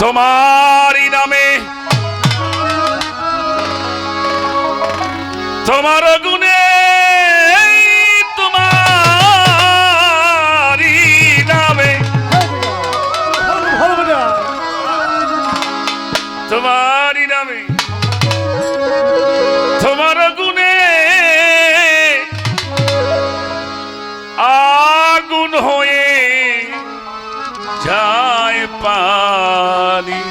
তোমারই নামে তোমার গুণে তোমারই নামে তোমারই নামে পারি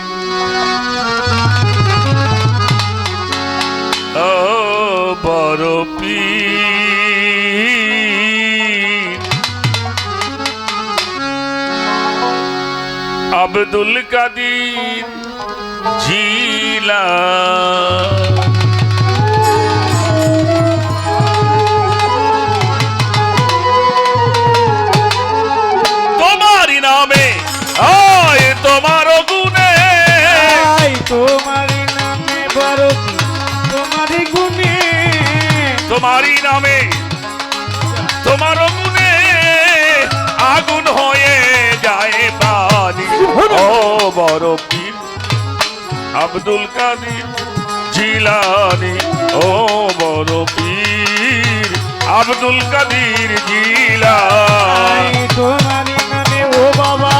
ও বড় পীর। আব্দুল কাদির জিলা তোমার নামে। ও বড় পীর আব্দুল কাদির জিলানি ও বড় পীর। আব্দুল কাদির জিলা ও বাবা।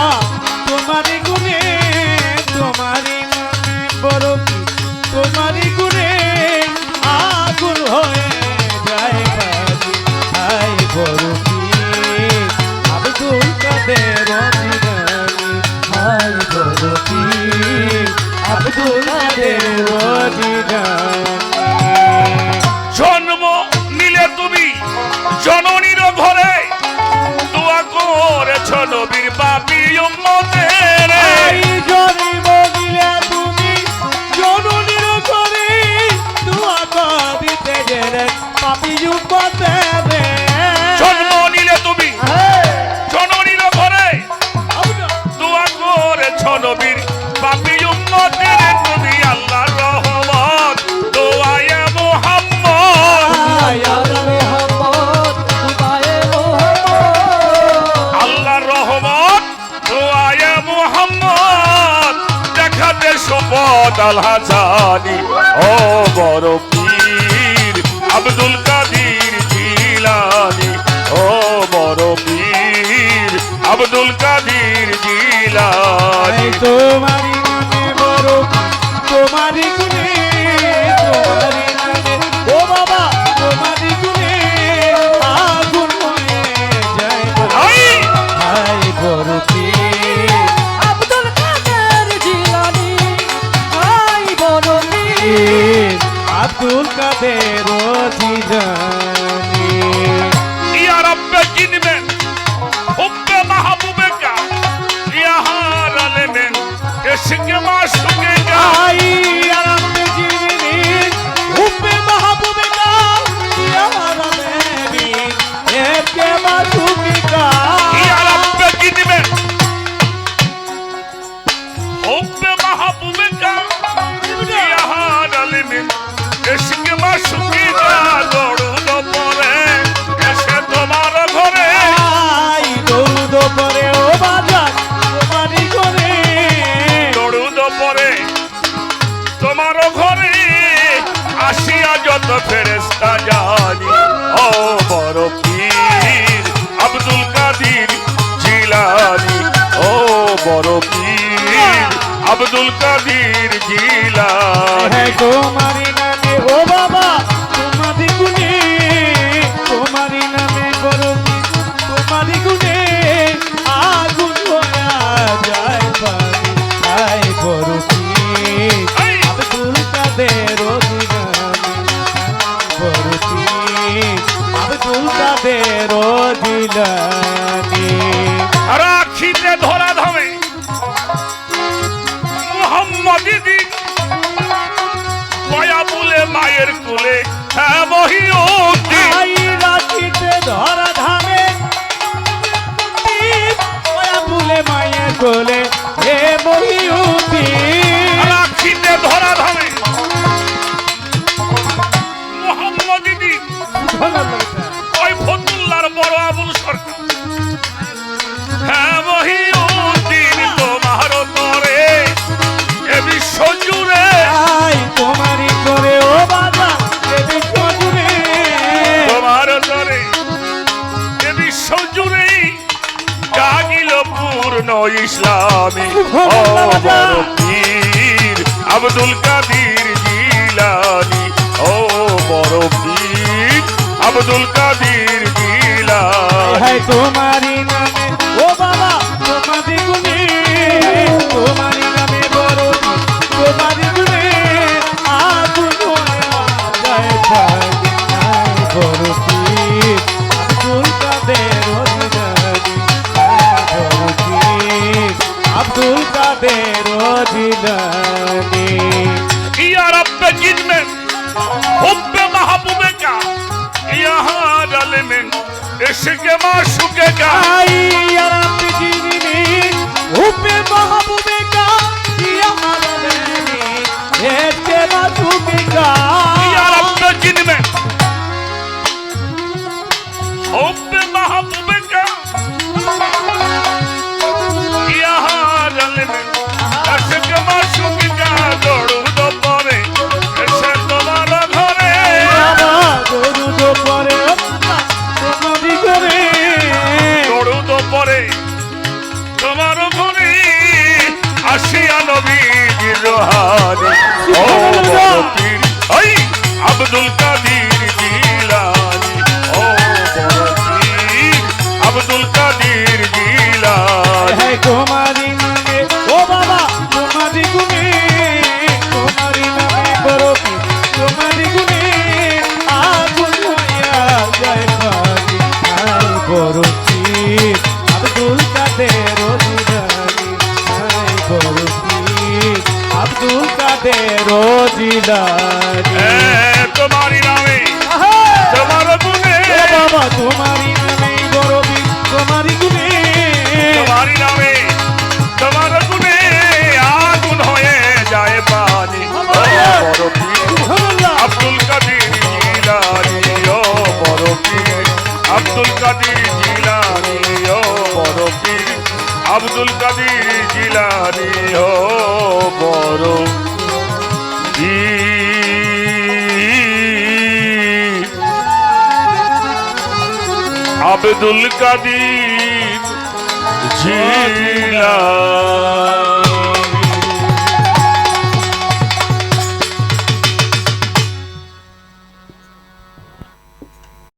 সম্পদ আল্লাহ ও বড় পীর, আব্দুল কাদির জিলানি। ও বড় পীর, আব্দুল কাদির জিলানি। তোমারি মানে বড় তোমারি सिंह मां सुखेगा চেষ্টা জানি। ও বড় পীর, আব্দুল কাদির জিলানি। ও বড় পীর, আব্দুল কাদির জিলানি। হ্যাঁ গো মারিনা। আমি ও বড় পীর আব্দুল কাদির জিলানি। ও বড় পীর আব্দুল কাদির জিলানি। হায় আশিকে মাসুকে গাই আরাম জিনি উপে মহাবুবে গাইয়া আরাম জিনি এতে মাসুকে গাই আরাম জিনি উপে মহাবুবে পরে তোমার ঘরে আসিয়া নবী রোহানি। ও আব্দুল কাদির জিলানি এ তোমারি নামে! তোমার গুণে। বাবা তোমারি নামে বরফি তোমারি গুণে। তোমারি নামে। তোমার গুণে আগুন হয়ে যায় পানি। আব্দুল কাদের জিলানি ও বড় পীর। আব্দুল কাদের জিলানি ও বড় পীর। আব্দুল কাদের জিলানি ও বড় আব্দুল কাদির জিলানি